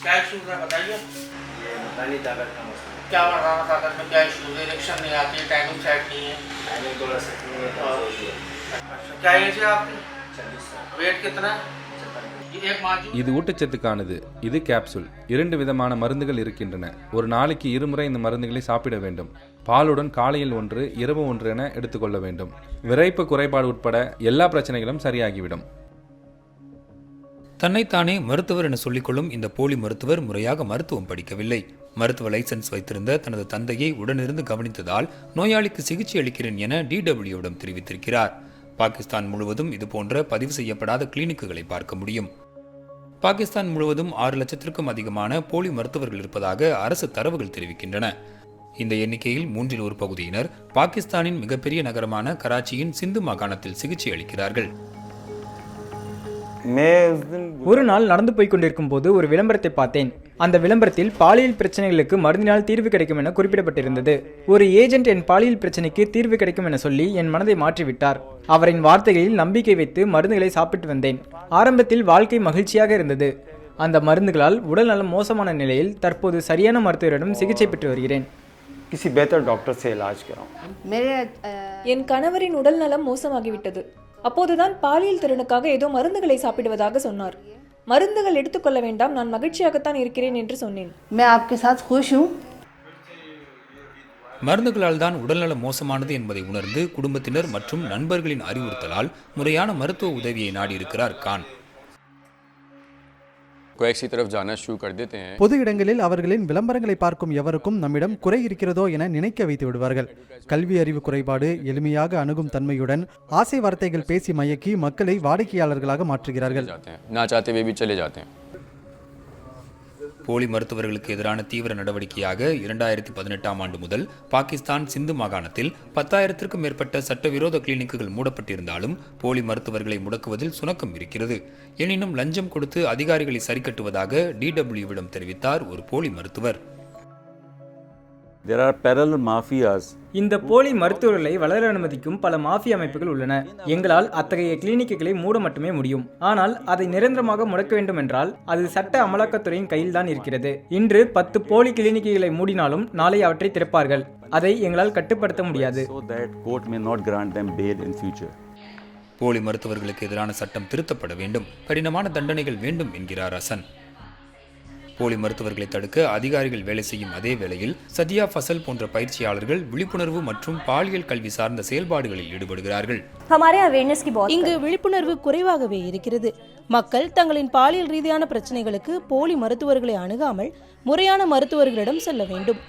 क्या इशूज है बताइए ये मकानी ताकत का मसला है क्या बढ़ाना ताकत में क्या इशूज है इलेक्शन नहीं आती है टाइमिंग सेट नहीं है टाइमिंग थोड़ा सेट नहीं है और- कमजोरी है अच्छा क्या एज है आपकी छब्बीस साल वेट कितना है छप्पन ये एक माजू இது ஊட்டச்சத்துக்கானது இது கேப்சூல் இரண்டு விதமான மருந்துகள் இருக்கின்றன ஒரு நாளைக்கு இருமுறை இந்த மருந்துகளை சாப்பிட வேண்டும் பாலுடன் காலையில் ஒன்று இரவு ஒன்று என எடுத்துக்கொள்ள வேண்டும் விரைப்பு குறைபாடு உட்பட எல்லா பிரச்சனைகளும் சரியாகிவிடும் தன்னைத்தானே மருத்துவர் என சொல்லிக்கொள்ளும் இந்த போலி மருத்துவர் முறையாக மருத்துவம் படிக்கவில்லை. மருத்துவ லைசன்ஸ் வைத்திருந்த தனது தந்தையை உடனிருந்து கவனித்ததால் நோயாளிக்கு சிகிச்சை அளிக்கிறேன் என டிடபிள்யூவிடம் தெரிவித்திருக்கிறார். பாகிஸ்தான் முழுவதும் இதுபோன்ற பதிவு செய்யப்படாத கிளினிக்குகளை பார்க்க முடியும். பாகிஸ்தான் முழுவதும் ஆறு லட்சத்திற்கும் அதிகமான போலி மருத்துவர்கள் இருப்பதாக அரசு தரவுகள் தெரிவிக்கின்றன. இந்த எண்ணிக்கையில் மூன்றில் ஒரு பகுதியினர் பாகிஸ்தானின் மிகப்பெரிய நகரமான கராச்சியின் சிந்து மாகாணத்தில் சிகிச்சை அளிக்கிறார்கள். ஒரு நாள் நடந்து போய் கொண்டிருக்கும் போது ஒரு விளம்பரத்தை பார்த்தேன். அந்த விளம்பரத்தில் பாலியல் பிரச்சனைகளுக்கு மருந்தினால் தீர்வு கிடைக்கும் என குறிப்பிடப்பட்டிருந்தது. ஒரு ஏஜென்ட் என் பாலியல் பிரச்சனைக்கு தீர்வு கிடைக்கும் என சொல்லி என் மனதை மாற்றிவிட்டார். அவரின் வார்த்தைகளில் நம்பிக்கை வைத்து மருந்துகளை சாப்பிட்டு வந்தேன். ஆரம்பத்தில் வாழ்க்கை மகிழ்ச்சியாக இருந்தது. அந்த மருந்துகளால் உடல் நலம் மோசமான நிலையில் தற்போது சரியான மருத்துவரிடம் சிகிச்சை பெற்று வருகிறேன். என் கணவரின் உடல் நலம் மோசமாகிவிட்டது. அப்போதுதான் பாலியல் திறனுக்காக ஏதோ மருந்துகளை சாப்பிடுவதாக சொன்னார். மருந்துகள் எடுத்துக்கொள்ள வேண்டாம் நான் மகிழ்ச்சியாகத்தான் இருக்கிறேன் என்று சொன்னேன். மே ஆப்கே சாத் ஹுஷ் ஹூ மருந்துகளால் தான் உடல்நலம் மோசமானது என்பதை உணர்ந்து குடும்பத்தினர் மற்றும் நண்பர்களின் அறிவுறுத்தலால் முறையான மருத்துவ உதவியை நாடியிருக்கிறார் கான். கொயக்சி தரஃப் ஷூ கடுத்து பொது இடங்களில் அவர்களின் விளம்பரங்களை பார்க்கும் எவருக்கும் நம்மிடம் குறை இருக்கிறதோ என நினைக்க வைத்து விடுவார்கள். கல்வி அறிவு குறைபாடு எளிமையாக அணுகும் தன்மையுடன் ஆசை வார்த்தைகள் பேசி மயக்கி மக்களை வாடிக்கையாளர்களாக மாற்றுகிறார்கள். நான் சாத்தே வே பி சலே போலி மருத்துவர்களுக்கு எதிரான தீவிர நடவடிக்கையாக இரண்டாயிரத்தி பதினெட்டாம் ஆண்டு முதல் பாகிஸ்தான் சிந்து மாகாணத்தில் பத்தாயிரத்திற்கும் மேற்பட்ட சட்டவிரோத கிளினிக்குகள் மூடப்பட்டிருந்தாலும் போலி மருத்துவர்களை முடக்குவதில் சுணக்கம் இருக்கிறது. எனினும் லஞ்சம் கொடுத்து அதிகாரிகளை சரிக்கட்டுவதாக டிடபிள்யூவிடம் தெரிவித்தார் ஒரு போலி மருத்துவர். There are parallel mafias இந்த போலி மருத்துவர்களை வளர அனுமதிக்கும் பல மாஃபியா அமைப்புகள் உள்ளன. எங்களால் அத்தகைய கிளினிக்குகளை மூட மட்டுமே முடியும். ஆனால் அதை நிரந்தரமாக முடக்க வேண்டும் என்றால் அது சட்ட அமலாக்கத்துறையின் கையில்தான் இருக்கிறது. இன்று பத்து போலி கிளினிக்குகளை மூடினாலும் நாளை அவற்றை திறப்பார்கள். அதை எங்களால் கட்டுப்படுத்த முடியாது. போலி மருத்துவர்களுக்கு எதிரான சட்டம் திருத்தப்பட வேண்டும். கடினமான தண்டனைகள் வேண்டும் என்கிறார் ஹசன். போலி மருத்துவர்களை தடுக்க அதிகாரிகள் வேலை செய்யும் அதே வேளையில் சதியா ஃபசல் போன்ற பயிற்சியாளர்கள் விழிப்புணர்வு மற்றும் பாலியல் கல்வி சார்ந்த செயல்பாடுகளில் ஈடுபடுகிறார்கள். இங்கு விழிப்புணர்வு குறைவாகவே இருக்கிறது. மக்கள் தங்களின் பாலியல் ரீதியான பிரச்சனைகளுக்கு போலி மருத்துவர்களை அணுகாமல் முறையான மருத்துவர்களிடம் செல்ல வேண்டும்.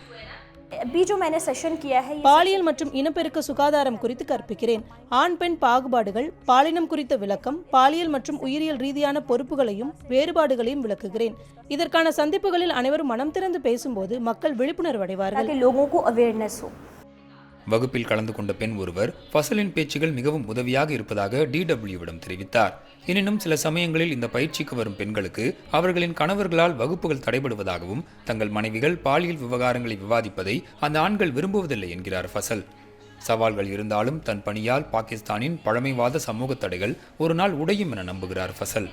பாலியல் மற்றும் இனப்பெருக்க சுகாதாரம் குறித்து கற்பிக்கிறேன். ஆண் பெண் பாகுபாடுகள் பாலினம் குறித்த விளக்கம் பாலியல் மற்றும் உயிரியல் ரீதியான பொறுப்புகளையும் வேறுபாடுகளையும் விளக்குகிறேன். இதற்கான சந்திப்புகளில் அனைவரும் மனம் திறந்து பேசும்போது மக்கள் விழிப்புணர்வு அடைவார்கள். வகுப்பில் கலந்து கொண்ட பெண் ஒருவர் ஃபசலின் பேச்சுகள் மிகவும் உதவியாக இருப்பதாக டிடபிள்யூவிடம் தெரிவித்தார். எனினும் சில சமயங்களில் இந்த பயிற்சிக்கு வரும் பெண்களுக்கு அவர்களின் கணவர்களால் வகுப்புகள் தடைபடுவதாகவும் தங்கள் மனைவிகள் பாலியல் விவகாரங்களை விவாதிப்பதை அந்த ஆண்கள் விரும்புவதில்லை என்கிறார் ஃபசல். சவால்கள் இருந்தாலும் தன் பணியால் பாகிஸ்தானின் பழமைவாத சமூக தடைகள் ஒரு நாள் உடையும் என நம்புகிறார் ஃபசல்.